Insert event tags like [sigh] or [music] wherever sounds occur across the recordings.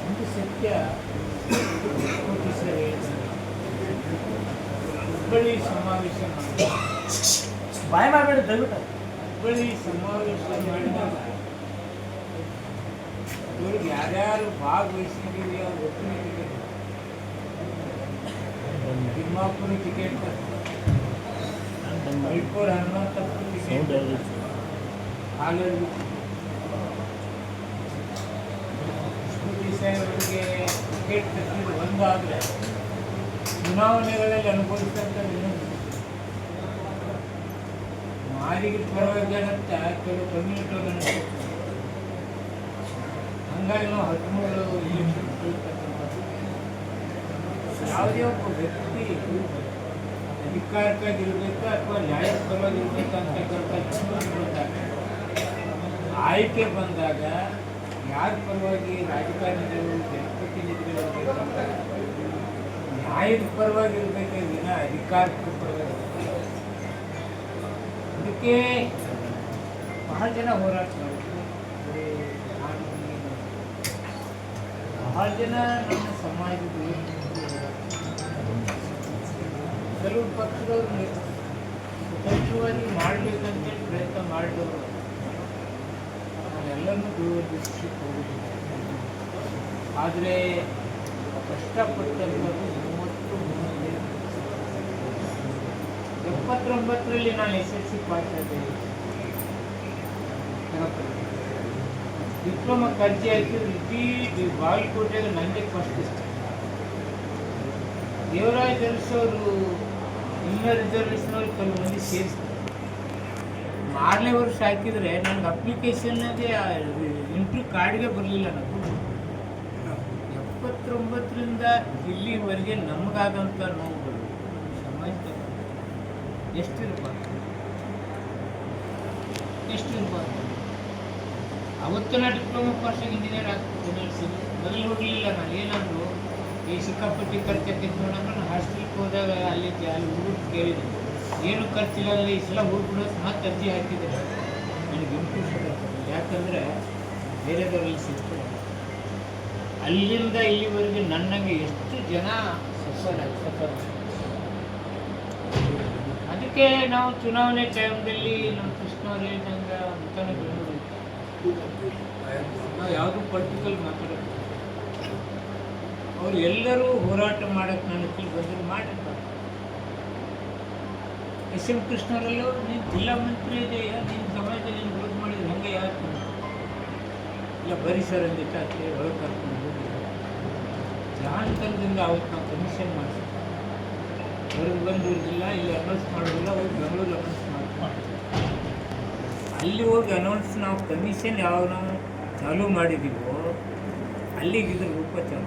ಒಂದು ಸತ್ಯ ಕೋಟಿ ಸರಿ ಹುಬ್ಬಳ್ಳಿ ಸಮಾವೇಶ ಮಾಡಿದ ಬಾಯ್ ಮಾಡಬೇಡಿ ದಯವಿಟ್ಟು ಹುಬ್ಬಳ್ಳಿ ಸಮಾವೇಶ ಮಾಡಿದಾಗ ಇವ್ರಿಗೆ ಯಾರ್ಯಾರು ಭಾಗವಹಿಸಿದ್ದೀವಿ ಅವ್ರು ಒಟ್ಟಿನ ticket Timmapura ticket Maipur Hanumanthapura ticket ಹಾಲಲ್ಲಿ. ಸ್ಮೃತಿ ಸಾಹೇಬರಿಗೆ ಟಿಕೆಟ್ ತಪ್ಪಿದ್ದು ಒಂದಾದರೆ ಚುನಾವಣೆಗಳಲ್ಲಿ ಅನುಭವಿಸಿದಂಥ ಇನ್ನೊಂದು ಮಾರಿಗೆ ಪರವಾಗಿ ಅಂತ ಕೆಲವು ಕಮ್ಯುನಿಟಿ ಹಂಗಾಗಿ ನಾವು ಹದಿಮೂರು ಯಾವುದೇ ಒಬ್ಬ ವ್ಯಕ್ತಿ ಅಧಿಕಾರಕ್ಕಾಗಿ ಇರಬೇಕು ಅಥವಾ ನ್ಯಾಯದ ಪರವಾಗಿ ಚುನಾವಣೆಗಳಾಗ ಆಯ್ಕೆ ಬಂದಾಗ ಯಾರ ಪರವಾಗಿ ರಾಜಕಾರಣಿಗಳು, ಜನಪ್ರತಿನಿಧಿಗಳು ನ್ಯಾಯದ ಪರವಾಗಿ ಇರಬೇಕೇ ವಿನ ಅಧಿಕಾರದ ಪರವಾಗಿ. ಇರ್ಬೇಕು. ಅದಕ್ಕೆ ಬಹಳ ಜನ ಹೋರಾಟ ಮಾಡಿದ್ರು ಬಹಳ ಜನ ನಮ್ಮ ಸಮಾಜದ ಕೆಲವು ಪಕ್ಷದವರು ಸ್ವತಂತ್ರವಾಗಿ ಮಾಡಬೇಕಂತೇಳಿ ಪ್ರಯತ್ನ ಮಾಡಿದವರು ಎಲ್ಲರನ್ನು ದೂರದೃಷ್ಟಿಗೆ ಹೋಗುದಿಲ್ಲ ಆದರೆ ಕಷ್ಟಪಟ್ಟಂಥದ್ದು ಎಪ್ಪತ್ತೊಂಬತ್ತರಲ್ಲಿ ನಾನು ಎಸ್ ಎಲ್ ಸಿ ಪಾಸ್ ಆದೆ. ಡಿಪ್ಲೊಮಾ ಅರ್ಜಿ ಆಯಿತು, ಇಡೀ ಬಾಗಲಕೋಟೆಗೆ ನನಗೆ ಫಸ್ಟ್ ಇಷ್ಟ ದೇವರಾಜ್ ಅರಸು ಅವರು ಇನ್ನರ್ ರಿಸರ್ವೇಷನ್ ಅವ್ರು ಕೆಲವು ಮಂದಿ ಸೇರಿಸ್ತಾರೆ ಮಾರನೇ ವರ್ಷ ಹಾಕಿದರೆ ನನಗೆ ಅಪ್ಲಿಕೇಶನ್ಗೆ ಇಂಟ್ರ್ಯೂ ಕಾರ್ಡ್ಗೆ ಬರಲಿಲ್ಲ ನಾವು ಎಪ್ಪತ್ತೊಂಬತ್ತರಿಂದ ಇಲ್ಲಿವರೆಗೆ ನಮಗಾದಂಥ ಸಮಾಜದಲ್ಲಿ ಎಷ್ಟಿರಬಾರ್ದು ಅವತ್ತು ನಾನು ಡಿಪ್ಲೊಮಾ ಪಾಸ್ ಇಂಜಿನಿಯರ್ ಆಗಿ ನರ್ಸಿಂಗ್ ಮೊದಲು ಹೋಗಲಿಲ್ಲ ನಾನು. ಏನಾದರೂ ಈ ಸಿಕ್ಕಾಪಟ್ಟಿ ಖರ್ಚು ನೋಡೋಣ ನಾನು ಹಾಸ್ಟೆಲ್ಗೆ ಹೋದಾಗ ಅಲ್ಲಿ ಅಲ್ಲಿ ಹುಡುಗರು ಕೇಳಿದೆ ಏನು ಖರ್ಚಿಲ್ಲ ಅಲ್ಲಿ ಈ ಸಲ ಹೋಗ್ಬಿಡೋ ಮತ್ತೆ ಅರ್ಜಿ ಹಾಕಿದ್ದಾರೆ ನನಗೆ ಇಂಪ್ರೂವ್ ಯಾಕಂದರೆ ಬೇರೆದವರಲ್ಲಿ ಸಿಗ್ತದೆ. ಅಲ್ಲಿಂದ ಇಲ್ಲಿವರೆಗೆ ನನ್ನಂಗೆ ಎಷ್ಟು ಜನ ಸಫರ್ ಸಫರ್ ಅದಕ್ಕೆ ನಾವು ಚುನಾವಣೆ ಟೈಮ್ದಲ್ಲಿ ನಮ್ಮ ಕೃಷ್ಣ ಅವ್ರು ಹೇಳಿದಂಗೆ ಅಂತಾನೆ ನಾವು ಯಾವುದು ಪೊಲಿಟಿಕಲ್ ಮಾತಾಡೋದು? ಅವ್ರು ಎಲ್ಲರೂ ಹೋರಾಟ ಮಾಡಕ್ಕೆ ನಾನು ಹತ್ರ ಬಂದರು ಮಾಡಿರ್ತಾರೆ ಎಸ್ ಎಂ ಕೃಷ್ಣರಲ್ಲೂ ನೀನು ಜಿಲ್ಲಾ ಮಂತ್ರಿ ಇದೆಯಾ? ನಿನ್ನ ಸಮಾಜದಲ್ಲಿ ನೀನು ವಿರೋಧ ಮಾಡಿದ್ರೆ ಹಂಗೆ ಯಾರು ಇಲ್ಲ, ಬರೀ ಸರ್ ಅಂದಿತ್ತು ಅಷ್ಟೇ ಹೊರಗೆ ಕರ್ಕೊಂಡು ಹೋಗಿ ಅವತ್ತು ನಾವು ಕಮಿಷನ್ ಮಾಡಿಸಿ ಬಂದು ಇರಲಿಲ್ಲ ಇಲ್ಲಿ ಅನೌನ್ಸ್ ಮಾಡೋದಿಲ್ಲ ಹೋಗಿ ಬೆಂಗಳೂರು ಅನೌನ್ಸ್ ಮಾಡ್ತಾರೆ. ಅಲ್ಲಿ ಹೋಗಿ ಅನೌನ್ಸ್ ನಾವು ಕಮಿಷನ್ ಯಾವ ನಾವು ಚಾಲೂ ಮಾಡಿದ್ದೀವೋ ಅಲ್ಲಿಗೆ ಇದ್ರ ರೂಪ ಚಾಲು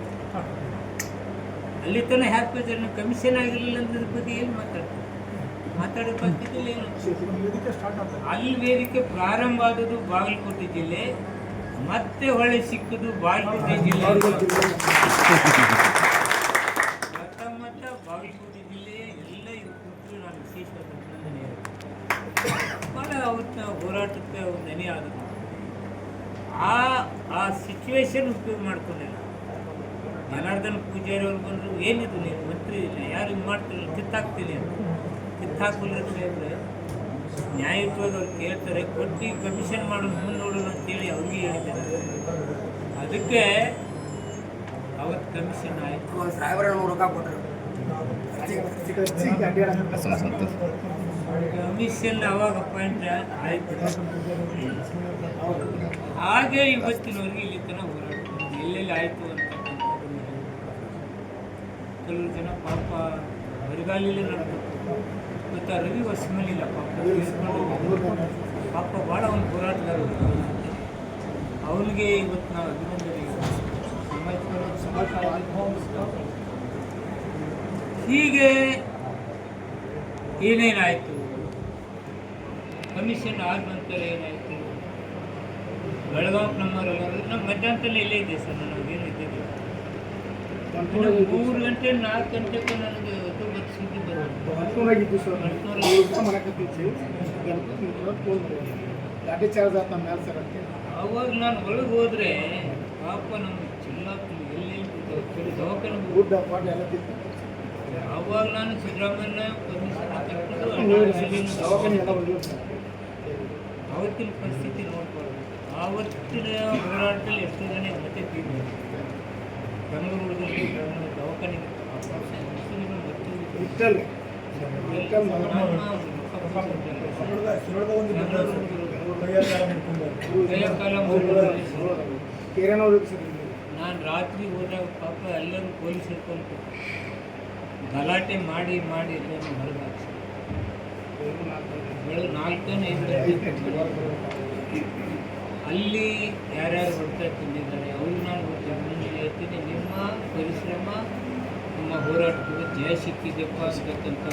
ಅಲ್ಲಿ ತನಕ ಹ್ಯಾಪಿ ಜನ ಕಮಿಷನ್ ಆಗಿರಲಿಲ್ಲ ಅನ್ನೋದ್ರ ಬಗ್ಗೆ ಏನು ಮಾತಾಡ್ತಾರೆ? ಮಾತಾಡೋ ಪದ್ಧತಿಯಲ್ಲಿ ಏನು? ಅಲ್ಲಿ ವೇದಿಕೆ ಪ್ರಾರಂಭ ಆದದ್ದು ಬಾಗಲಕೋಟೆ ಜಿಲ್ಲೆ, ಮತ್ತೆ ಹೊಳೆ ಸಿಕ್ಕದು ಬಾಗಲಕೋಟೆ ಜಿಲ್ಲೆ ಮತ್ತ ಮತ್ತ ಬಾಗಲಕೋಟೆ ಜಿಲ್ಲೆ ಎಲ್ಲ ಇದು ಕೊಟ್ಟು ಅವತ್ತಿನ ಹೋರಾಟಕ್ಕೆ ಒಂದು ನೆನೆ ಆಗುತ್ತೆ ಆ ಆ ಸಿಚುವೇಶನ್ ಉಪಯೋಗ ಮಾಡ್ಕೊಂಡಿಲ್ಲ ಜನಾರ್ದನ್ ಪೂಜಾರಿ ಅವ್ರು ಬಂದರು ಏನಿದ್ರು ನೀನು ಮಂತ್ರಿ ಇಲ್ಲ ಯಾರು ಹಿಂಗೆ ಮಾಡ್ತಿರಲಿಲ್ಲ ಕಿತ್ತಾಕ್ತೀನಿ ಅಂತ ಕಿತ್ತಾಕಲ್ಲ ಸಾಹೇಬ್ರೆ ನ್ಯಾಯಯುತವಾಗಿ ಅವ್ರು ಕೇಳ್ತಾರೆ ಕೊಟ್ಟು ಕಮಿಷನ್ ಮಾಡೋದು ಮುಂದೆ ನೋಡೋಣ ಅಂತೇಳಿ ಅವ್ರಿಗೆ ಹೇಳಿದ್ದಾರೆ ಅದಕ್ಕೆ ಅವತ್ತು ಕಮಿಷನ್ ಆಯಿತು ಸಾವಿರ ರೊಕ್ಕ ಕೊಟ್ಟರು ಕಮಿಷನ್ ಅವಾಗ ಅಪಾಯಿಂಟ್ ಆಯಿತು? ಹಾಗೆ ಇವತ್ತಿನವರೆಗೆ ಇಲ್ಲಿ ತನಕ ಹೋರಾಟ ಎಲ್ಲೆಲ್ಲಿ ಆಯಿತು ಅಂತ ಕೆಲವು ಜನ ಪಾಪ ಬರಿಗಾಲಿಲ್ಲೇ ನಡೆದು ಮತ್ತು ರವಿ ಹೊಸಮಲಿಲ್ಲ ಪಾಪ. ಪಾಪ ಭಾಳ ಒಂದು ಹೋರಾಟಗಾರರು. ಅವನಿಗೆ ಇವತ್ತು ನಾವು ಅಭಿನಂದನೆ ಸಮಾಜ ಹೀಗೆ ಏನೇನಾಯಿತು? ಕಮಿಷನ್ ಆದ ನಂತರ ಏನಾಯಿತು? ಬೆಳಗಾವಿ ನಮ್ಮವರೆಲ್ಲ ನಮ್ಮ ಮಧ್ಯಾಹ್ನದಲ್ಲಿ ಎಲ್ಲೇ ಇದೆ ಸರ್ ನನಗೇನು ಇದ್ದಿದ್ದು ಮೂರು ಗಂಟೆ ನಾಲ್ಕು ಗಂಟೆಗೂ ನನಗೆ ಗೊತ್ತು ಸುದ್ದಿ ಬರೋದು ಅಂತ ಅವಾಗ ನಾನು ಒಳಗೆ ಹೋದ್ರೆ ಪಾಪ ನಮ್ಮ ಚಿಲ್ಲಾಪುಲಿ ಎಲ್ಲಿ ದವಾಖಾನೆ ಅವಾಗ ನಾನು ಸಿದ್ದರಾಮಯ್ಯನ ಪರ್ಮಿಷನ್ ಅವತ್ತಿನ ಪರಿಸ್ಥಿತಿ ನೋಡ್ಕೊಳ್ಳೋದು ಆವತ್ತಿನ ಹೋರಾಟದಲ್ಲಿ ಎಷ್ಟು ಜನ ಮತ್ತೆ ತೀರ್ಮಾನ ಬೆಂಗಳೂರಿನಲ್ಲಿ ದವಾಖಾನೆ. ನಾನು ರಾತ್ರಿ ಹೋದಾಗ ಪಾಪ ಎಲ್ಲರೂ ಪೊಲೀಸ್ ಹಿಡ್ಕೊಂಡು ಗಲಾಟೆ ಮಾಡಿ ಮಾಡಿ ನಾಲ್ಕನೇ ಅಲ್ಲಿ ಯಾರ್ಯಾರು ಹೊಡ್ತಾ ತಿಂದಿದ್ದಾರೆ ಅವ್ರು ನಾನು ಮುಂದೆ ಹೇಳ್ತೀನಿ ನಿಮ್ಮ ಪರಿಶ್ರಮ ನಿಮ್ಮ ಹೋರಾಟಕ್ಕೆ ಜಯ ಸಿಕ್ಕಿದೆಪ್ಪ ಅಂತಕ್ಕಂಥ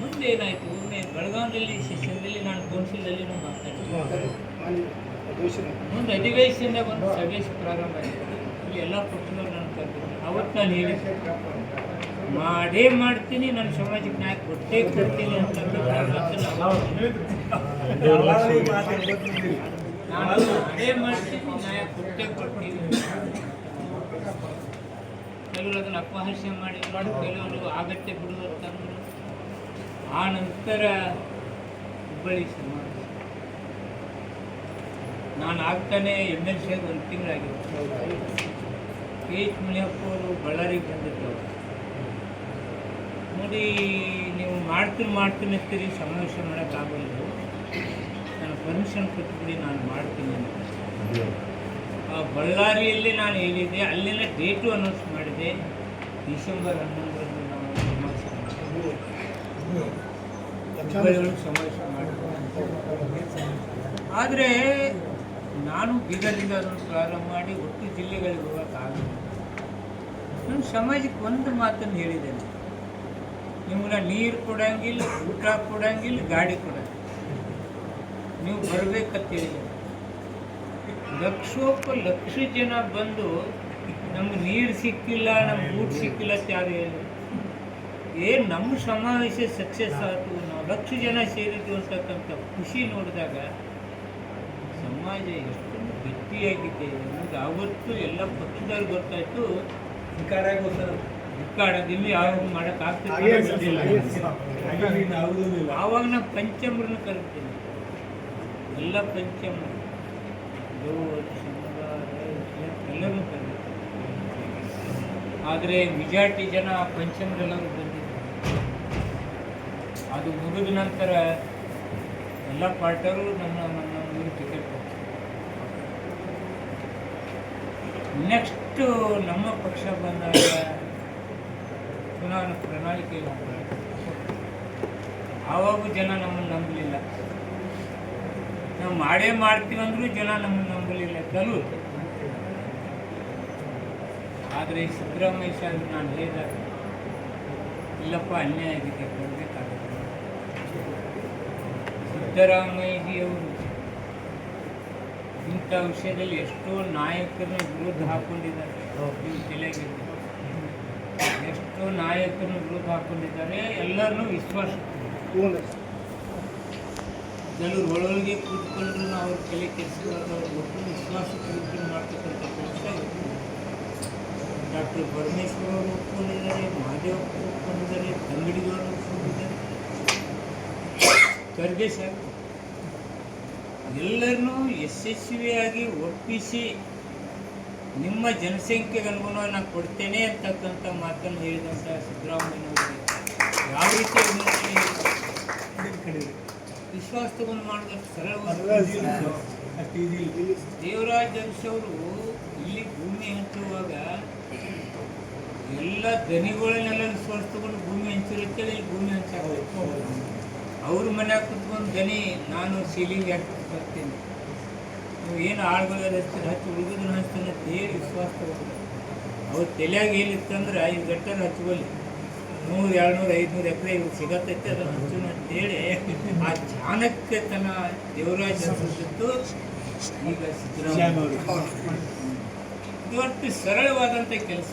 ಮುಂದೆ ಏನಾಯಿತು? ಒಮ್ಮೆ ಬೆಳಗಾವಿನಲ್ಲಿ ಸೆಷನ್ದಲ್ಲಿ ನಾನು ಕೌನ್ಸಿಲಲ್ಲಿ ನಾನು ಮಾತಾಡ್ತೀನಿ. ಮುಂದೆ ಅಧಿವೇಶನ ಒಂದು ಸಭೆ ಪ್ರಾರಂಭ ಆಯಿತು ಎಲ್ಲ ಪಕ್ಷದವ್ರು ನಾನು ಕರ್ಕೊಂಡು ಅವತ್ತು ನಾನು ಹೇಳಿದ್ದೆ, ಮಾಡೇ ಮಾಡ್ತೀನಿ ನನ್ನ ಸಮಾಜಕ್ಕೆ ನ್ಯಾಯ ಕೊಟ್ಟೇ ಕೊಡ್ತೀನಿ ಅಂತ ನಾನು ಮಾಡೇ ನ್ಯಾಯ ಕೆಲವರು ಅದನ್ನು ಅಪಹಾಸ್ಯ ಮಾಡಿ, ಕೆಲವರು ಆಗತ್ತೆ ಬಿಡು. ಆ ನಂತರ ಹುಬ್ಬಳ್ಳಿ ಸಮಾಜ ನಾನು ಆಗ್ತಾನೆ ಎಂ ಎಲ್ ಸಿ ಒಂದು ತಿಂಗಳಾಗಿತ್ತು ಕೆ ಎಚ್ ಮುನಿಯಪ್ಪ ಅವರು ಬಳ್ಳಾರಿಗೆ ಬಂದಿದ್ದರು ನೋಡಿ ನೀವು ಮಾಡ್ತೀನಿ ಮಾಡ್ತೀನಿ ಅಂತೀರಿ ಸಮಾವೇಶ ಮಾಡೋಕ್ಕಾಗಲ್ಲ ನಾನು ಪರ್ಮಿಷನ್ ಕೊಟ್ಬಿಡಿ ನಾನು ಮಾಡ್ತೀನಿ ಅಂತ. ಆ ಬಳ್ಳಾರಿಯಲ್ಲಿ ನಾನು ಹೇಳಿದ್ದೆ ಅಲ್ಲಿನ ಡೇಟು ಅನೌನ್ಸ್ ಮಾಡಿದೆ. ಡಿಸೆಂಬರ್ ಹನ್ನೊಂದರಂದು ನಾವು ಸಮಾವೇಶ ಸಮಾವೇಶ ಮಾಡಿದ್ವಿ ಆದರೆ ನಾನು ಬೀದರ್ನಿಂದ ಅದನ್ನು ಪ್ರಾರಂಭ ಮಾಡಿ ಒಟ್ಟು ಜಿಲ್ಲೆಗಳಿಗೆ ಹೋಗೋಕ್ಕಾಗಲ್ಲ ನನ್ನ ಸಮಾಜಕ್ಕೆ ಒಂದು ಮಾತನ್ನು ಹೇಳಿದ್ದೇನೆ. ನಿಮ್ಗೆ ನೀರು ಕೊಡಂಗಿಲ್ಲ, ಊಟ ಕೊಡಂಗಿಲ್ಲ, ಗಾಡಿ ಕೊಡಂಗಿಲ್ಲ. ನೀವು ಬರಬೇಕಂತ ಲಕ್ಷೋಪ ಲಕ್ಷ ಜನ ಬಂದು ನಮ್ಗೆ ನೀರು ಸಿಕ್ಕಿಲ್ಲ, ನಮ್ಗೆ ಊಟ ಸಿಕ್ಕಿಲ್ಲ ಅಂತ ಯಾರು ಹೇಳಿದ್ರು ಏನು ನಮ್ಮ ಸಮಾವೇಶ ಸಕ್ಸಸ್ ಆಯಿತು, ನಾವು ಲಕ್ಷ ಜನ ಸೇರಿದ್ದು ಅಂತಕ್ಕಂಥ ಖುಷಿ ನೋಡಿದಾಗ ಸಮಾಜ ಎಷ್ಟೊಂದು ಗಟ್ಟಿಯಾಗಿದೆ ನಮ್ಗೆ ಆವತ್ತು ಎಲ್ಲ ಪಕ್ಷದವ್ರು ಗೊತ್ತಾಯ್ತು. ಧಿಕ್ಕಾಡೋದಿಲ್ಲ ಯಾವಾಗ ಮಾಡೋಕ್ಕಾಗ್ತಿಲ್ಲ. ಆವಾಗ ನಾ ಪಂಚಮ್ರನ್ನ ಕರಿತೀನಿ. ಎಲ್ಲ ಪಂಚಮ್ರ ಸಮುದಾಯ ಎಲ್ಲರೂ ಕರೀತಾರೆ ಆದರೆ ಮೆಜಾರಿಟಿ ಜನ ಪಂಚಮ್ರೆಲ್ಲರೂ ಬಂದಿದ್ದಾರೆ. ಅದು ಮುಗಿದ ನಂತರ ಎಲ್ಲ ಪಾರ್ಟರು ನಮ್ಮ ನಮ್ಮ ಊರಿಗೆ ಟಿಕೆಟ್ ನೆಕ್ಸ್ಟು ನಮ್ಮ ಪಕ್ಷ ಬಂದಾಗ ಚುನಾವಣೆ ಪ್ರಣಾಳಿಕೆ ಆವಾಗೂ ಜನ ನಮ್ಮನ್ನು ನಂಬಲಿಲ್ಲ. ನಾವು ಮಾಡೇ ಮಾಡ್ತೀವಿ ಅಂದ್ರೂ ಜನ ನಮ್ಮನ್ನು ನಂಬಲಿಲ್ಲ. ಕಲು ಆದರೆ ಸಿದ್ದರಾಮಯ್ಯ ಸಾಹೇಬ್ ನಾನು ಹೇಳಿದಾಗ, ಇಲ್ಲಪ್ಪ, ಅನ್ಯಾಯ ಆಗಿದೆ ಕೊಡಬೇಕಾಗುತ್ತೆ ಸಿದ್ದರಾಮಯ್ಯಜಿಯವರು ಇಂಥ ವಿಷಯದಲ್ಲಿ ಎಷ್ಟೋ ನಾಯಕರನ್ನ ವಿರುದ್ಧ ಹಾಕೊಂಡಿದ್ದಾರೆ. ಎಷ್ಟೋ ನಾಯಕರನ್ನ ವಿರುದ್ಧ ಹಾಕೊಂಡಿದ್ದಾರೆ. ಎಲ್ಲರನ್ನೂ ವಿಶ್ವಾಸ. ಜನರು. ಕೆಲವರು ಒಳಗೆ ಕೂತ್ಕೊಂಡ್ರು ಅವ್ರ ತಲೆ ಕೆಡಿಸ್ಕೊಳ್ಳೋದು ಒಟ್ಟು ವಿಶ್ವಾಸ ಕುರಿತು ಮಾಡ್ತಕ್ಕಂಥ ಕೆಲಸ ಡಾಕ್ಟರ್ ಪರಮೇಶ್ವರ್ ಅವರು ಒಪ್ಕೊಂಡಿದ್ದಾರೆ ಮಹಾದೇವ್ ಒಪ್ಕೊಂಡಿದ್ದಾರೆ ತಂಗಡಿಗವರು ಒಪ್ಕೊಂಡಿದ್ದಾರೆ. ಖರ್ಗೆ ಸರ್ ಎಲ್ಲರನ್ನೂ ಯಶಸ್ವಿಯಾಗಿ ಒಪ್ಪಿಸಿ ನಿಮ್ಮ ಜನಸಂಖ್ಯೆಗೆ ಅನುಗುಣವಾಗಿ ನಾನು ಕೊಡ್ತೇನೆ ಅಂತಕ್ಕಂಥ ಮಾತನ್ನು ಹೇಳಿದಂಥ ಸಿದ್ದರಾಮಯ್ಯನವರಿಗೆ. ಯಾವ ರೀತಿ ಅಭಿನಂದನೆ ವಿಶ್ವಾಸ ತಗೊಂಡು ಮಾಡೋದಷ್ಟು ಸರಳವಾದ ದೇವರಾಜ್ ಅಂಶವರು ಅವರು ಇಲ್ಲಿ ಭೂಮಿ ಹಂಚುವಾಗ ಎಲ್ಲ ದನಿಗಳನ್ನೆಲ್ಲ ವಿಶ್ವಾಸ ತಗೊಂಡು ಭೂಮಿ ಹಂಚಿರುತ್ತೇಳಿ ಇಲ್ಲಿ ಭೂಮಿ ಹಂಚಾಗ ಅವ್ರ ಮನ್ಯಾಗ ಕುತ್ಕೊಂಡು ದನಿ ನಾನು ಸೀಲಿಂಗ್ ಹಾಕಿ ಬರ್ತೀನಿ ನೀವು ಏನು ಆಳುಗಳ ಹಚ್ಚಿರ ಹಚ್ಚಿ ಉಳಿದನ್ನ ಹಚ್ತೀನಿ ಅಂತ ಹೇಳಿ ವಿಶ್ವಾಸ ತಗೊಂಡು ಅವ್ರ ತಲೆಯಾಗ ಏನಿತ್ತಂದ್ರೆ ಈ ಗಟ್ಟರ್ ಹಚ್ಕೊಳ್ಳಿ ನೂರು ಎರಡ್ನೂರು ಐದುನೂರು ಎಕರೆ ಇವ್ರು ಸಿಗತ್ತೈತೆ ಅದನ್ನು ಹಚ್ಚೋಣ ಅಂತೇಳಿ ಆ ಚಾಣಕ್ಯತನ ದೇವರಾಜ ಅನ್ಸುತ್ತಿತ್ತು ಈಗ ಸಿದ್ದರಾಮಯ್ಯ. ಇವತ್ತು ಸರಳವಾದಂಥ ಕೆಲಸ.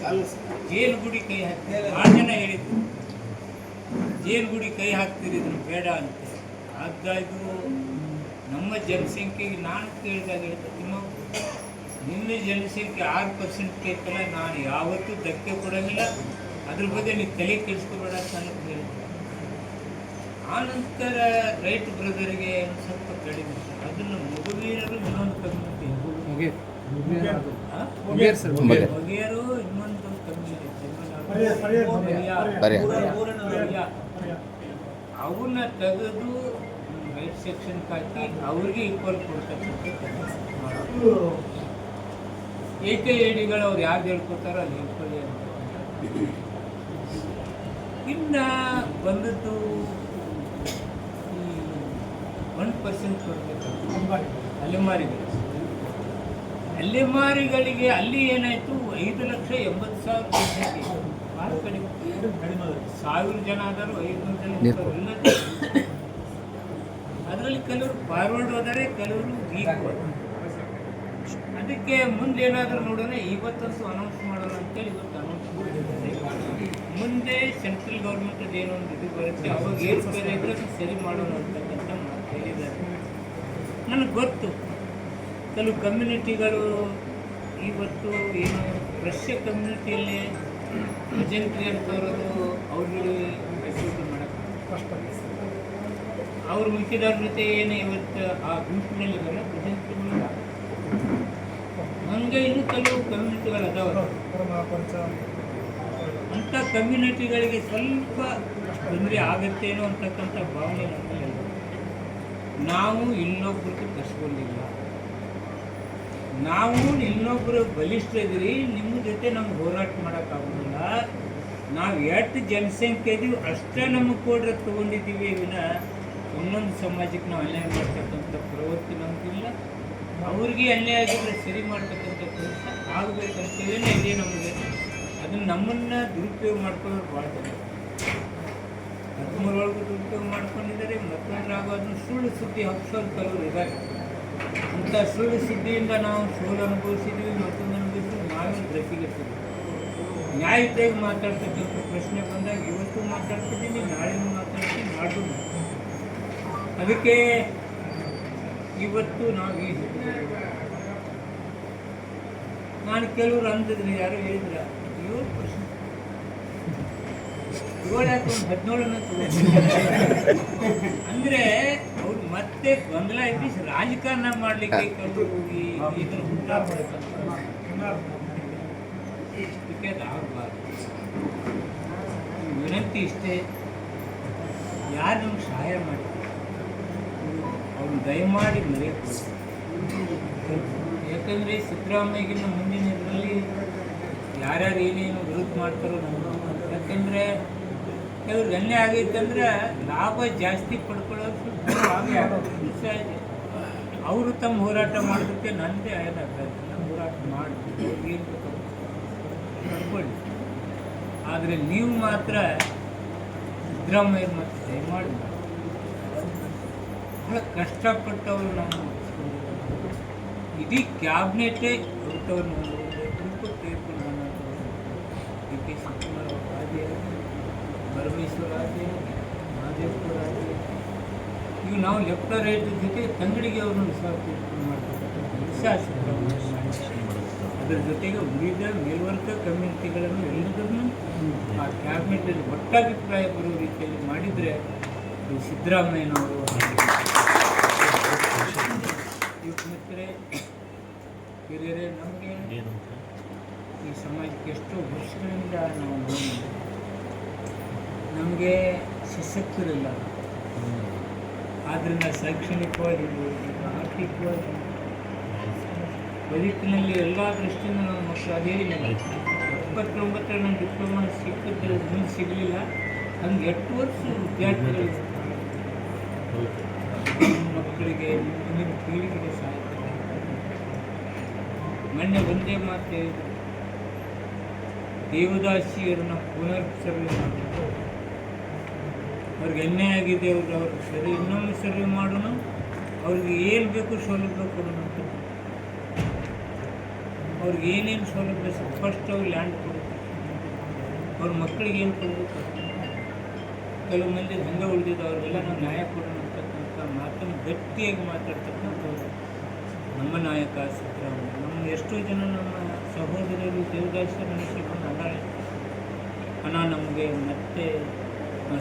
ಜೇನು ಗುಡಿ ಕೈ ಹಾಕ್ತಾರೆ ಭಾಳ ಜನ ಹೇಳಿದ್ರು. ಜೇನು ಗುಡಿ ಕೈ ಹಾಕ್ತೀರಿ ಇದನ್ನು ಬೇಡ ಅಂತ. ಆದಾಗೂ ನಮ್ಮ ಜನಸಂಖ್ಯೆಗೆ ನಾನು ಕೇಳಿದಾಗ ಹೇಳ್ತೀನಿ ನಿಮ್ಮ ನಿನ್ನ ಜನಸಂಖ್ಯೆ ಆರು ಪರ್ಸೆಂಟ್ ಕೇಳ್ತಲ್ಲ ನಾನು ಯಾವತ್ತೂ ಧಕ್ಕೆ ಕೊಡೋಂಗಿಲ್ಲ. ಅದ್ರ ಬಗ್ಗೆ ನೀವು ತಲೆ ಕೆಡಿಸ್ಕೋಬೇಡ ಅಂತ ಹೇಳ್ತೀನಿ. ಹೇಳಿದ್ರು ಆನಂತರ ರೈಟ್ ಬ್ರದರ್ಗೆ ಸ್ವಲ್ಪ ಕಡಿಮೆ ಅದನ್ನು ಮಗುವೀರರು ಇನ್ನೊಂದು ಕಮ್ಯುನಿಟಿ ಮಗಿಯರು ಇನ್ನೊಂದು ಕಮ್ಮಿ ಇದೆ. ಅವನ್ನ ತೆಗೆದು ರೈಟ್ ಸೆಕ್ಷನ್ ಹಾಕಿ ಅವ್ರಿಗೆ ಈಕ್ವಲ್ ಕೊಡ್ತಕ್ಕಂಥ ಏಕೆ ಏಡಿಗಳು ಅವ್ರು ಯಾರು ಹೇಳ್ಕೊತಾರೋ ಅಲ್ಲಿ ಅಂತ ಇನ್ನ ಬಂದದ್ದು ಒನ್ ಪರ್ಸೆಂಟ್ ಕೊಡಬೇಕು ಅಲೆಮಾರಿಗಳು. ಅಲೆಮಾರಿಗಳಿಗೆ ಅಲ್ಲಿ ಏನಾಯ್ತು? ಐದು ಲಕ್ಷ ಎಂಬತ್ತು ಸಾವಿರ ಸಾವಿರ ಜನ ಆದರೂ ಐದುನೂರು ಜನ ಅದರಲ್ಲಿ ಕೆಲವರು ಫಾರ್ವರ್ಡ್ ಹೋದರೆ ಕೆಲವರು ವೀಕ್ ಅದಕ್ಕೆ ಮುಂದೆ ಏನಾದರೂ ನೋಡೋಣ ಇವತ್ತಂತೂ ಅನೌನ್ಸ್ ಮಾಡೋಣ ಅಂತೇಳಿ ಇವತ್ತು ಅನೌನ್ಸ್ ಮಾಡಿದ್ದಾರೆ. ಮುಂದೆ ಸೆಂಟ್ರಲ್ ಗೌರ್ಮೆಂಟ್ ಏನೋ ಒಂದು ಇದು ಬರುತ್ತೆ ಅವಾಗ ಏನು ಬೇರೆ ಇದ್ರೆ ಸರಿ ಮಾಡೋಣ ಅಂತಕ್ಕಂಥ ಮಾತು ಹೇಳಿದ್ದಾರೆ. ನನಗೆ ಗೊತ್ತು ಕೆಲವು ಕಮ್ಯುನಿಟಿಗಳು ಇವತ್ತು ಏನು ರಷ್ಯ ಕಮ್ಯುನಿಟಿಯಲ್ಲಿ ಭಜಂತ್ರಿ ಅಂತವ್ರದ್ದು ಅವ್ರಿಗೆ ರೆಸ್ಯೂಟ್ ಮಾಡೋಕ್ಕೆ ಅವ್ರು ಮಿಕ್ಕಿದವ್ರ ಜೊತೆ ಏನು ಇವತ್ತು ಆ ಗುಂಪಿನಲ್ಲಿ ಬರೋ ಭಜಂತ್ರಿಗಳು ಹಂಗೆ ಇನ್ನು ಕೆಲವು ಕಮ್ಯುನಿಟಿಗಳು ಅದಾವ ಅಂಥ ಕಮ್ಯುನಿಟಿಗಳಿಗೆ ಸ್ವಲ್ಪ ತೊಂದರೆ ಆಗತ್ತೇನೋ ಅಂತಕ್ಕಂಥ ಭಾವನೆ ನಮ್ಮಲ್ಲಿ. ನಾವು ಇನ್ನೊಬ್ಬರಿಗೆ ಕಸ್ಕೊಂಡಿಲ್ಲ ನಾವು ಇನ್ನೊಬ್ಬರು ಬಲಿಷ್ಠ ಇದ್ರಿ ನಿಮ್ಮ ಜೊತೆ ನಮ್ಗೆ ಹೋರಾಟ ಮಾಡೋಕ್ಕಾಗೋದಿಲ್ಲ ನಾವು ಎಷ್ಟು ಜನಸಂಖ್ಯೆ ಇದೀವಿ, ಅಷ್ಟೇ ನಮಗೆ ಕೂಡ ತೊಗೊಂಡಿದ್ದೀವಿ ವಿನ ಇನ್ನೊಂದು ಸಮಾಜಕ್ಕೆ ನಾವು ಅನ್ಯಾಯ ಮಾಡ್ತಕ್ಕಂಥ ಪ್ರವೃತ್ತಿ ನಮಗಿಲ್ಲ. ಅವ್ರಿಗೆ ಅನ್ಯಾಯ ಆಗಿದ್ರೆ ಸರಿ ಮಾಡ್ತಕ್ಕಂಥ ಕೆಲಸ ಆಗಬೇಕಂತೇಳಿ ಇದೆ ನಮಗೆ. ಅದನ್ನು ನಮ್ಮನ್ನು ದುರುಪಯೋಗ ಮಾಡ್ಕೊಳ್ಳೋರು ಭಾಳ ಜನ. ಹದಿಮೂರೊಳಗೂ ದುರುಪಯೋಗ ಮಾಡ್ಕೊಂಡಿದ್ದಾರೆ ಮತ್ತೊಂದು ಅದನ್ನು ಸುಳ್ಳು ಸುದ್ದಿ ಹಬ್ಸೋರು ಕೆಲವರು ಇದ್ದಾರೆ. ಅಂಥ ಸುಳ್ಳು ಸುದ್ದಿಯಿಂದ ನಾವು ಸೋಲು ಅನುಭವಿಸಿದ್ವಿ ಮತ್ತೊಂದು ಅನುಭವಿಸಿದ್ವಿ ನಾವೇ ಗತಿಗೆಟ್ಟಿದ್ವಿ ನ್ಯಾಯತೆಗೆ ಮಾತಾಡ್ತಕ್ಕಂಥ ಪ್ರಶ್ನೆ ಬಂದಾಗ ಇವತ್ತು ಮಾತಾಡ್ತಿದ್ದೀನಿ, ನಾಳೆನೂ ಮಾತಾಡ್ತೀನಿ ನಾಡು ಅದಕ್ಕೆ ಇವತ್ತು ನಾವು ನಾನು ಕೆಲವರು ಅಂದಿದ್ರೆ ಯಾರೋ ಹೇಳಿದ್ರ ಇವತ್ತು ಪ್ರಶ್ನೆ. ಅಂದ್ರೆ ಅವ್ರು ಮತ್ತೆ ಗೊಂದಲ ಎಬ್ಬಿಸಿ ರಾಜಕಾರಣ ಮಾಡ್ಲಿಕ್ಕೆ ಆಗಬಾರ್ದು ವಿನಂತಿ ಇಷ್ಟೇ ಯಾರು ನಮ್ಗೆ ಸಹಾಯ ಮಾಡ್ತಾರೆ ಅವ್ರು ದಯಮಾಡಿ ಮರೆಯಕ್ಕೆ ಯಾಕಂದ್ರೆ ಸಿದ್ದರಾಮಯ್ಯಗಿನ್ನ ಮುಂದಿನ ಇದರಲ್ಲಿ ಯಾರ್ಯಾರು ಏನೇನು ವಿರೋಧ ಮಾಡ್ತಾರೋ ನಮ್ಗೆ ಯಾಕಂದರೆ ಕೆಲವ್ರು ಅನ್ಯಾಯ ಆಗೈತಂದ್ರೆ ಲಾಭ ಜಾಸ್ತಿ ಪಡ್ಕೊಳ್ಳೋದು ಅವರು ತಮ್ಮ ಹೋರಾಟ ಮಾಡೋದಕ್ಕೆ ನನ್ನದೇ ಆಯ್ತು ನಮ್ಮ ಹೋರಾಟ ಮಾಡಿ ನಡ್ಕೊಳ್ಳಿ ಆದರೆ ನೀವು ಮಾತ್ರ ಸಿದ್ದರಾಮಯ್ಯ ಮತ್ತು ಮಾಡಿ. ಬಹಳ ಕಷ್ಟಪಟ್ಟವರು ನಮ್ಮ ಇಡೀ ಕ್ಯಾಬಿನೆಟೇ ಹೊರಟವ್ರು ಪರಮೇಶ್ವರ ರಾಜೆ ಮಹದೇವಪುರ ಈಗ ನಾವು ಲೆಫ್ಟ್ ರೈಟ್ ಜೊತೆ ತಂಗಡಿಗೆ ಅವ್ರನ್ನ ತೆಗೆದುಕೊಂಡು ಮಾಡ್ತಕ್ಕಂಥ. ಅದರ ಜೊತೆಗೆ ಉಳಿದ ಮೇಲ್ವರ್ಗ ಕಮ್ಯುನಿಟಿಗಳನ್ನು ಎಲ್ಲದನ್ನು ಆ ಕ್ಯಾಬಿನೆಟಲ್ಲಿ ಒಟ್ಟಾಭಿಪ್ರಾಯ ಬರುವ ರೀತಿಯಲ್ಲಿ ಮಾಡಿದರೆ ಇದು ಸಿದ್ದರಾಮಯ್ಯನವರು ಮಿತ್ರರೇ ಹಿರಿಯರೇ, ನಮಗೆ ಈ ಸಮಾಜಕ್ಕೆ ಎಷ್ಟೋ ವರ್ಷಗಳಿಂದ ನಾವು. ನಮಗೆ ಸಿಕ್ಕಿರಲಿಲ್ಲ ಆದ್ದರಿಂದ ಶೈಕ್ಷಣಿಕವಾಗಿ, ಆರ್ಥಿಕವಾಗಿ, ಬದುಕಿನಲ್ಲಿ ಎಲ್ಲ ದೃಷ್ಟಿಯಿಂದ ನಾನು ಮಕ್ಕಳು ಅದೇ ಇಪ್ಪತ್ತೊಂಬತ್ತರ ನನ್ನ ಡಿಪ್ಲೊಮಾ ಸಿಕ್ಕಿದ್ರೆ ಮುಂದೆ ಸಿಗಲಿಲ್ಲ. ಹಂಗೆ ಎಷ್ಟು ವರ್ಷ ವಿದ್ಯಾರ್ಥಿಗಳು ಮಕ್ಕಳಿಗೆ ಮುಂದಿನ ಪೀಳಿಗೆಗೆ ಸಹಾಯ ಮೊನ್ನೆ ಒಂದೇ ಮಾತು ದೇವದಾಸಿಯರನ್ನು ಪುನರ್ಚರಣೆ ಮಾಡಬೇಕು. ಅವ್ರಿಗೆ ಅನ್ಯಾಯ ಆಗಿದೆ ಅವ್ರಿಗೆ ಅವ್ರಿಗೆ ಸರಿ, ಇನ್ನೊಮ್ಮೆ ಸರಿ ಮಾಡೋಣ. ಅವ್ರಿಗೆ ಏನು ಬೇಕು ಸೌಲಭ್ಯ ಕೊಡೋಣ ಅಂತ. ಅವ್ರಿಗೆ ಏನೇನು ಸೌಲಭ್ಯ ಫಸ್ಟ್ ಅವ್ರು ಲ್ಯಾಂಡ್ ಕೊಡಬೇಕು. ಅವ್ರ ಮಕ್ಕಳಿಗೆ ಏನು ಕೊಡಬೇಕು? ಕೆಲವು ಮಂದಿ ಹಂಗೆ ಉಳಿದಿದ್ದು ಅವ್ರಿಗೆಲ್ಲ ನಾವು ನ್ಯಾಯ ಕೊಡೋಣ ಅಂತಕ್ಕಂಥ ಮಾತನ್ನು ಗಟ್ಟಿಯಾಗಿ ಮಾತಾಡ್ತಕ್ಕಂಥವ್ರು ನಮ್ಮ ನಾಯಕ ಸಿದ್ದರಾಮಯ್ಯ. ನಮ್ಮ ಎಷ್ಟೋ ಜನ ನಮ್ಮ ಸಹೋದರರು ದೇವದಾಸರ ನೆನೆಸಿಕೊಂಡು ಅನಾಳೆ ಹಣ ನಮಗೆ ಮತ್ತೆ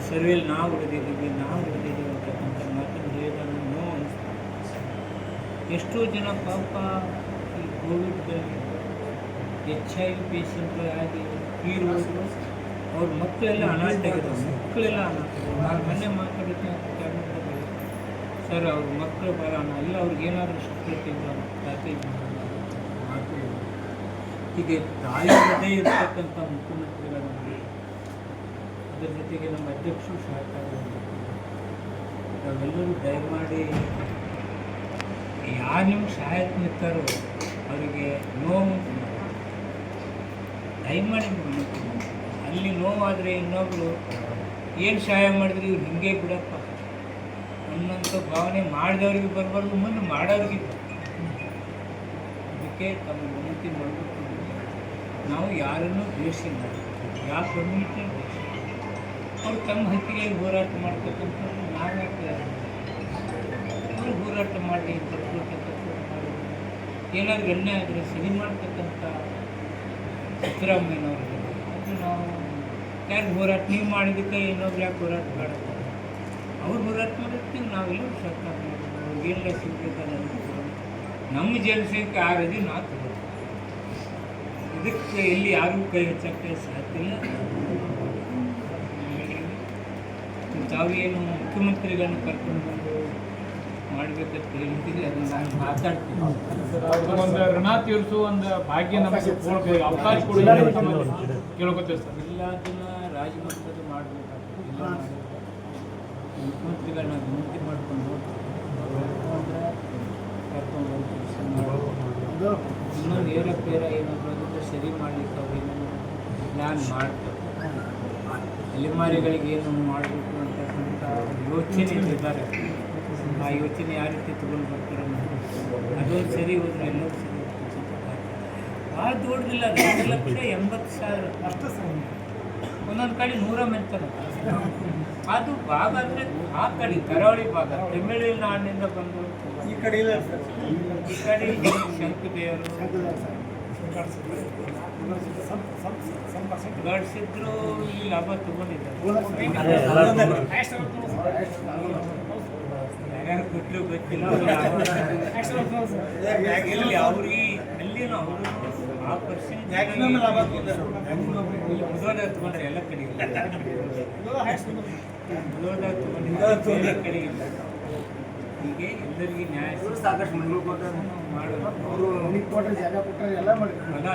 ಸರ್ವೇಲಿ ನಾವು ಹಿಡಿದಿದ್ದೀವಿ ನಾವು ಹಿಡಿದಿದ್ದೀವಿ ಅಂತಕ್ಕಂಥ ಮಾತನ್ನು ಹೇಳಿದಾಗ ನೋವು ಅನಿಸ್ತು ಎಷ್ಟೋ ಜನ ಪಾಪ ಈ ಕೋವಿಡ್ ಎಚ್ ಐ ವಿ ಪೇಷಂಟ್ಗಳಾಗಿ ತೀರೋದ್ರು ಅವ್ರ ಮಕ್ಕಳೆಲ್ಲ ಅನಾಥ ಮಕ್ಕಳೆಲ್ಲ ಅನಾಥ ನಾನು ಮೊನ್ನೆ ಮಾತಾಡಿದ್ದೆ ಸರ್, ಅವ್ರ ಮಕ್ಕಳು ಬರೋಣ. ಇಲ್ಲ, ಅವ್ರಿಗೆ ಏನಾದರೂ ಶಕ್ತಿ ತಾತಿ ಮಾತು ಹೀಗೆ ತಾಯಿ ಇರ್ತಕ್ಕಂಥ ಮುಖ್ಯಮಂತ್ರಿಗಳ ಅದರ ಜೊತೆಗೆ ನಮ್ಮ ಅಧ್ಯಕ್ಷರು ಸಹಕಾರ ನಾವೆಲ್ಲರೂ ದಯಮಾಡಿ ಯಾರು ನಿಮ್ಗೆ ಸಹಾಯಕ್ಕೆ ನಿಂತಾರೋ ಅವರಿಗೆ ನೋವು ದಯಮಾಡಿ. ಅಲ್ಲಿ ನೋವಾದರೆ ಇನ್ನೊಬ್ರು ಏನು ಸಹಾಯ ಮಾಡಿದ್ರು ಇವ್ರು ಹಿಂಗೆ ಬಿಡಪ್ಪ. ಅನ್ನೋಂಥ ಭಾವನೆ ಮಾಡಿದವ್ರಿಗೆ ಬರಬಾರ್ದು, ಮುಂದೆ ಮಾಡೋರಿಗೆ ಅದಕ್ಕೆ ತಮ್ಮ ವಿನಂತಿ ಮಾಡಬೇಕು ನಾವು ಯಾರನ್ನೂ ದ್ವೇಷಿಲ್ಲ. ಯಾವ ಕಮ್ಯುನಿಟಿ ಅವ್ರು ತಮ್ಮ ಹಕ್ಕಿಗೆ ಹೋರಾಟ ಮಾಡ್ತಕ್ಕಂಥ ನಾವ್ಯಾಕೆ ಅವ್ರು ಹೋರಾಟ ಮಾಡಿ ತಪ್ಪು ಏನಾದ್ರು ಅನ್ಯಾಯ ಆದರೆ ಸರಿ ಮಾಡ್ತಕ್ಕಂಥ ಸಿದ್ದರಾಮಯ್ಯನವ್ರಿಗೆ ಅದು ನಾವು ಯಾರು ಹೋರಾಟ, ನೀವು ಮಾಡಿದ್ದಕ್ಕೆ ಇನ್ನೊಬ್ರು ಯಾಕೆ ಹೋರಾಟ ಮಾಡೋದು ಅವ್ರು ಹೋರಾಟ ಮಾಡೋದಕ್ಕೆ ನಾವೆಲ್ಲರೂ ಸರ್ಕಾರ ಅವ್ರಿಗೆಲ್ಲ ಸಿಗ್ಬೇಕಲ್ಲ ನಮ್ಮ ಜನಸಂಖ್ಯೆ ರೀತಿ ನಾವು ತಗೋದು ಇದಕ್ಕೆ ಎಲ್ಲಿ ಯಾರಿಗೂ ಕೈ ಹಚ್ಚಕ್ಕೆ ಸಾಧ್ಯ ಇಲ್ಲ. ತಾವೇನು ಮುಖ್ಯಮಂತ್ರಿಗಳನ್ನ ಕರ್ಕೊಂಡು ಬಂದು ಮಾಡಬೇಕಂತ ಹೇಳಿದ್ದೀರಿ ಅದನ್ನು ನಾನು ಮಾತಾಡ್ತೀನಿ. ಒಂದು ಋಣ ತೀರಿಸೋ ಒಂದು ಭಾಗ್ಯ ನಮಗೆ ಕೊಡ್ಬೇಕು. ಅವಕಾಶ ಕೊಡಿ ಕೇಳ್ಕೊತೇವೆ ಸರ್. ಇಲ್ಲ ಅದನ್ನ ರಾಜಮಟ್ಟದ ಮಾಡಬೇಕಾಗ್ತದೆ. ಇಲ್ಲ ಮುಖ್ಯಮಂತ್ರಿಗಳನ್ನ ವಿನಂತಿ ಮಾಡಿಕೊಂಡು ಕರ್ಕೊಂಡು ಹೋಗಿ ನೇರ ಮಾಡೋದು ಇನ್ನೊಂದು ಏರಪೇರ ಏನಾದರೂ ಮಾಡ್ಲಿಕ್ಕೆ ಸರಿ ಮಾಡಲಿಕ್ಕೆ ಅವ್ರು ಏನೇನೋ ಪ್ಲ್ಯಾನ್ ಮಾಡ್ತಾರೆ ಅಲೆಮಾರಿಗಳಿಗೆ ಏನು ಮಾಡಬೇಕು ಅಂತಕ್ಕಂಥ ಯೋಚನೆ ಇದ್ದಾರೆ ಆ ಯೋಚನೆ ಯಾವ ರೀತಿ ತೊಗೊಂಡು ಬರ್ತಾರೆ ಅದೊಂದು ಸರಿ ಹೋದ್ರೆ ಎಲ್ಲರೂ ಸರಿ ಭಾಳ ದೊಡ್ಡದಿಲ್ಲ ಅದು ಎರಡು ಲಕ್ಷ ಎಂಬತ್ತು ಸಾವಿರ ಅಷ್ಟು ಸಮಯ ಒಂದೊಂದು ಕಡೆ ನೂರ ಮೆಂತನ. ಅದು ಭಾಗ ಅಂದರೆ ಆ ಕಡೆ ಕರಾವಳಿ ಭಾಗ ತಮಿಳುನಾಡಿನಿಂದ ಬಂದು ಈ ಕಡೆ ಇಲ್ಲ ಈ ಕಡೆ ಶಂಕದೇವರು. ಗಳಿಸಿದ್ರು ಈ ಲಾಭ ತಗೊಂಡಿದ್ದಾರೆ. ಕೊಟ್ಟರು ಗೊತ್ತಿಲ್ಲ. ಇಲ್ಲಿ ಅವ್ರಿಗೆ ಅಲ್ಲಿನೂ ಅವರು ಆ ಪರ್ಸೆಂಟ್ ಮುದೋದ ತಗೊಂಡ್ರೆ ಎಲ್ಲ ಕಡೆ ಮುದೋದ ತಗೊಂಡಿದ್ದಾರೆ ಎಲ್ಲ ಕಡೆ ಇಲ್ಲ. ಹೀಗೆ ಎಲ್ಲರಿಗೆ ನ್ಯಾಯ ಸಾಕಷ್ಟು ಕೊಟ್ಟಾರೆ ಮಾಡೋದು. ಅವರು ಮನೆ ಕೊಟ್ಟರೆ ಜಾಗ ಕೊಟ್ಟರೆ ಎಲ್ಲ ಮಾಡಿದ್ರು ಅಲ್ಲ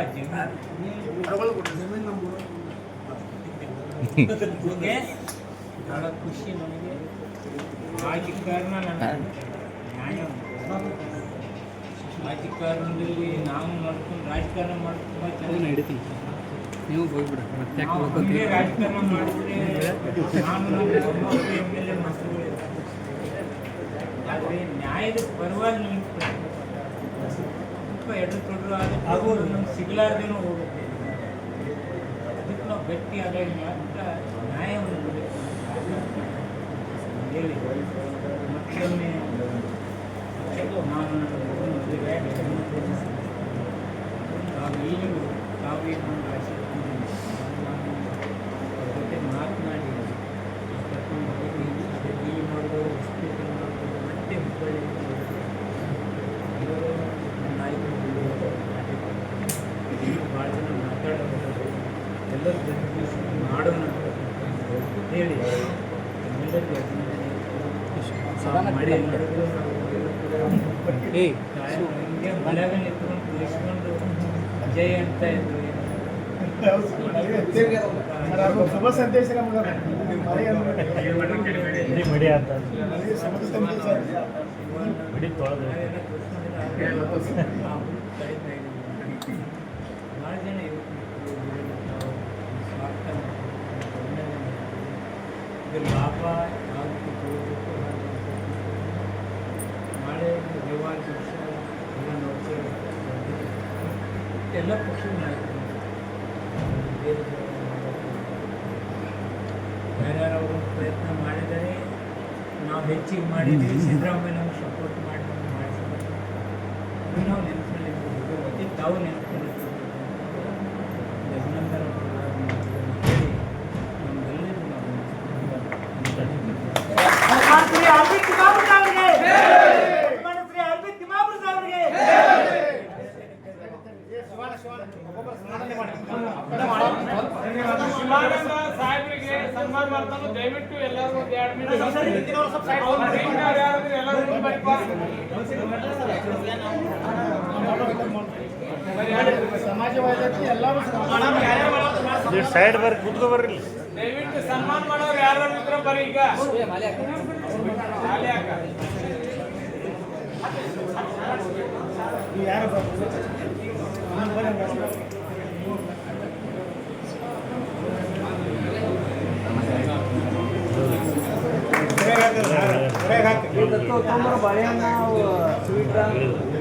ಜಮೀನು ಕೊಟ್ಟರೆ ಜಮೀನು ನಮ್ಮ ಹೀಗೆ [laughs] ಭಾಳ ಖುಷಿ ನನಗೆ. ರಾಜಕಾರಣ ನನ್ನ ನ್ಯಾಯ ರಾಜಕಾರಣದಲ್ಲಿ ನಾವು ಮಾಡ್ಕೊಂಡು ರಾಜಕಾರಣ ಮಾಡ್ಕೊಂಡು ಚೆನ್ನಾಗಿ ನೀವು ಹೋಗ್ಬಿಡ. ಮತ್ತೆ ರಾಜಕಾರಣ ಮಾಡಿದ್ರೆ ನಾನು ಎಂ ಎಲ್ ಎ ಮಕ್ಕಳು ಆದರೆ ನ್ಯಾಯದ ಪರವಾಗಿ ನಮಗೆ ತುಂಬ ಎಡ ತೊಡರು ಆಗೋದು ನಮ್ಗೆ ಸಿಗಲಾರ್ದೇನೂ ಹೋಗುತ್ತೆ. ಅದಕ್ಕೆ ನಾವು ಗಟ್ಟಿ ಆಗೋಂಗಿಲ್ಲ ಅಂತ ನ್ಯಾಯವನ್ನು ಹೇಳಿ. ಮತ್ತೊಮ್ಮೆ ನಾನು ಮದುವೆ ತಾವೇನು ಒಂದು ಆಸೆ ನಾನು ಅವ್ರ ಜೊತೆ ಮಾತನಾಡಿ ಕರ್ಕೊಂಡು ಹೋಗಿ ಇಲ್ಲಿ ಮಾಡೋದು ಹಾಸ್ಪಿಟಲ್ ಮಾಡೋದು ಮತ್ತೆ ಹುಬ್ಬಳ್ಳಿ ಇವರು ನನ್ನ ನಾಯಕರು ಭಾಳ ಜನ ಮಾತಾಡೋದು ಎಲ್ಲರ ಜೊತೆ ಮಾಡೋಣ ಅಂತ ಹೇಳಿ. ಎಲ್ಲರಿಗೂ ಅಭಿನಂದನೆ ಏಯ್ ಹಿಂಗೆ ಮಳೆಗೆ ನಿಂತ್ಕೊಂಡು ಕುಳಿಸ್ಕೊಂಡು ಅಂತ ಇದ್ರು. ಶುಭ ಸಂದೇಶ ಮಡಿ ಅಂತ ಮಡಿ ತೊಳೆದು ಭಾಳ ಜನ ಯುವಕರು ಇದು ಲಾಭ ಯಾವ್ದಕ್ಕೆ ತಗೋಬೇಕು ಹಾಗೆ ನಾಳೆ ವ್ಯವಹಾರ ಪಕ್ಷ ಎಲ್ಲ ಪಕ್ಷ ಎಲ್ಲ ಪಕ್ಷದ ನಾಯಕರು ಯಾರ್ಯಾರವರು ಪ್ರಯತ್ನ ಮಾಡಿದರೆ ನಾವು ಹೆಚ್ಚಿಗೆ ಮಾಡಿದ್ವಿ ಸಿದ್ದರಾಮಯ್ಯ ನಮ್ಗೆ ಸಪೋರ್ಟ್ ಮಾಡಿ ಮಾಡಿಸ್ಬೇಕು ನಾವು ನೆನಪಲ್ಲಿ ಮತ್ತು ತಾವು ನೆನಪಲ್ಲಿ ಅಭಿನಂದನೆ ಹೇಳಿ ನಮ್ಗೆಲ್ಲರಿಗೂ ನಾವು ಶ್ರೀ ಅರವಿಂದ್ ತಿಮ್ಮಾಪುರ ಅವರಿಗೆ ಸನ್ಮಾನ್ಯ ಶ್ರೀ ಅರವಿಂದ್ ತಿಮ್ಮಾಪುರ ಅವರಿಗೆ ಶಿವಾನಂದ ಸಾಹೇಬರಿಗೆ ಸನ್ಮಾನ ಮಾಡ್ತಾನೆ ದಯವಿಟ್ಟು ಎಲ್ಲರೂ ಒಂದು ಎರಡು ಮಿನಿಟ್ ಅವ್ರ ಟೀಮ್ನವ್ರು ಯಾರಾದ್ರೂ ಎಲ್ಲರೂ ಬರ್ಪ. ಸಮಾಜವಾದಕ್ಕೆ ಎಲ್ಲರೂ ಸೈಡ್ ಬರ್ರಿ ಕುತ್ಕೋ ಬರ್ರಿ ದಯವಿಟ್ಟು ಸನ್ಮಾನ ಮಾಡೋರು ಯಾರು ಇದ್ರೆ ಬರ್ರಿ ಈಗ ಯಾರು ಹಾಕ. ಯಾರು ಇಳಿದು.